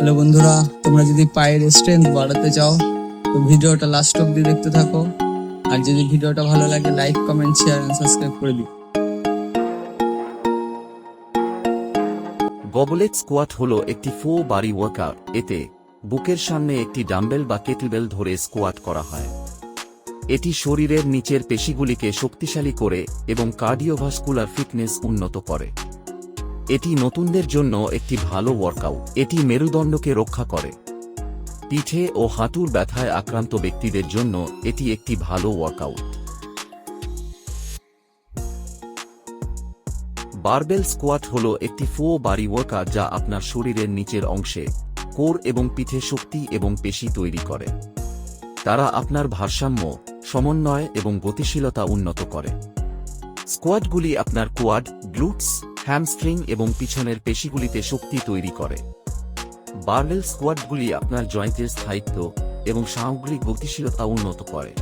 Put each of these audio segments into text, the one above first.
Hello বন্ধুরা, তোমরা যদি পায়ের স্ট্রেংথ বাড়াতে চাও, তো ভিডিওটা লাস্ট অব্দি দেখতে থাকো। আর যদি ভিডিওটা ভালো লাগে like comment share and subscribe করে দিও। গবলেট স্কোয়াট হল একটি ফো বাড়ি ওয়ার্কআউট এতে বুকের সামনে একটি ডাম্বেল বা কেটলবেল ধরে স্কোয়াট করা হয়। এটি শরীরের নিচের পেশিগুলিকে শক্তিশালী করে এবং কার্ডিওভাস্কুলার ফিটনেস উন্নত করে। এটি নতুনদের জন্য একটি ভালো ওয়ার্কআউট এটি মেরুদণ্ডকে রক্ষা করে। পিঠে ও হাঁটুর ব্যথায় আক্রান্ত ব্যক্তিদের জন্য এটি একটি ভালো ওয়ার্কআউট বারবেল স্কোয়াট হল একটি ফো বাড়ি ওয়ার্কার যা আপনার শরীরের নিচের অংশে কোর এবং পিঠে শক্তি এবং পেশি তৈরি করে। তারা আপনার ভারসাম্য, সমন্বয় এবং গতিশীলতা উন্নত করে। স্কোয়াডগুলি আপনার কোয়াড গ্লুটস হ্যামস্ট্রিং এবং পিছনের পেশিগুলিতে শক্তি তৈরি করে। বারবেল স্কোয়াডগুলি আপনার জয়েন্টের স্থায়িত্ব এবং সামগ্রিক গতিশীলতা উন্নত করে।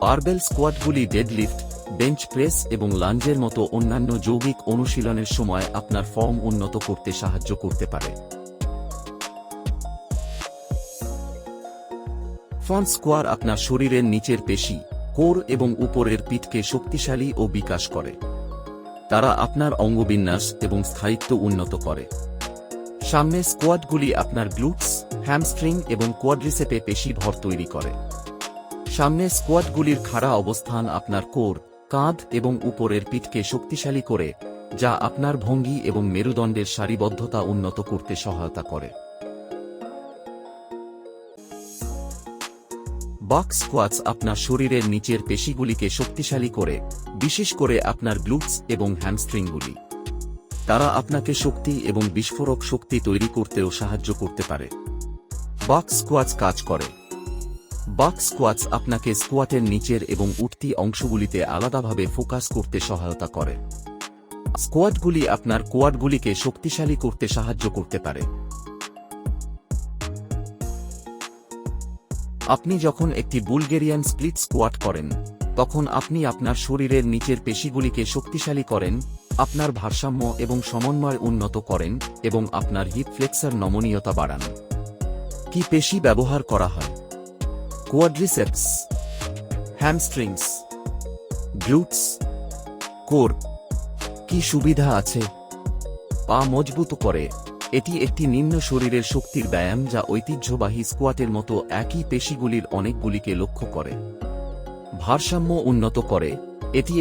বারবেল স্কোয়াডগুলি ডেডলিফট, বেঞ্চ প্রেস এবং লাঞ্জের মতো অন্যান্য যৌগিক অনুশীলনের সময় আপনার ফর্ম উন্নত করতে সাহায্য করতে পারে। ফ্রন্ট স্কোয়ার আপনার শরীরের নিচের পেশি, কোর এবং উপরের পিঠকে শক্তিশালী ও বিকাশ করে। তারা আপনার অঙ্গবিন্যাস এবং স্থায়িত্ব উন্নত করে। সামনে স্কোয়াডগুলি আপনার গ্লুটস হ্যামস্ট্রিং এবং কোয়াড্রিসেপে পেশি ভর তৈরি করে। সামনে স্কোয়াডগুলির খাড়া অবস্থান আপনার কোর, কাঁধ এবং উপরের পিঠকে শক্তিশালী করে, যা আপনার ভঙ্গি এবং মেরুদণ্ডের সারিবদ্ধতা উন্নত করতে সহায়তা করে। বক স্কোয়াটস আপনার শরীরের নিচের পেশিগুলিকে শক্তিশালী করে, বিশেষ করে আপনার গ্লুটস এবং হ্যামস্ট্রিংগুলি। তারা আপনাকে শক্তি এবং বিস্ফোরক শক্তি তৈরি করতেও সাহায্য করতে পারে। বক স্কোয়াটস কাজ করে। বাক স্কোয়াটস আপনাকে স্কোয়াটের নিচের এবং উঠতি অংশগুলিতে আলাদাভাবে ফোকাস করতে সহায়তা করে। স্কোয়াডগুলি আপনার কোয়াডগুলিকে শক্তিশালী করতে সাহায্য করতে পারে। আপনি যখন একটি বুলগেরিয়ান স্প্লিট স্কোয়াট করেন, তখন আপনি আপনার শরীরের নিচের পেশিগুলিকে শক্তিশালী করেন, আপনার ভারসাম্য এবং সমন্বয় উন্নত করেন এবং আপনার হিপ ফ্লেক্সার নমনীয়তা বাড়ান। কি পেশি ব্যবহার করা হয়? কোয়াড্রিসেপস, হ্যামস্ট্রিংস, গ্লুটস, কোর, কি সুবিধা আছে? পা মজবুত করে। এটি একটি নিম্ন শরীরের শক্তির ব্যায়াম যা ঐতিহ্যবাহী স্কোয়াটের মতো একই পেশিগুলির অনেকগুলিকে লক্ষ্য করে। ভারসাম্য উন্নত করে। এটি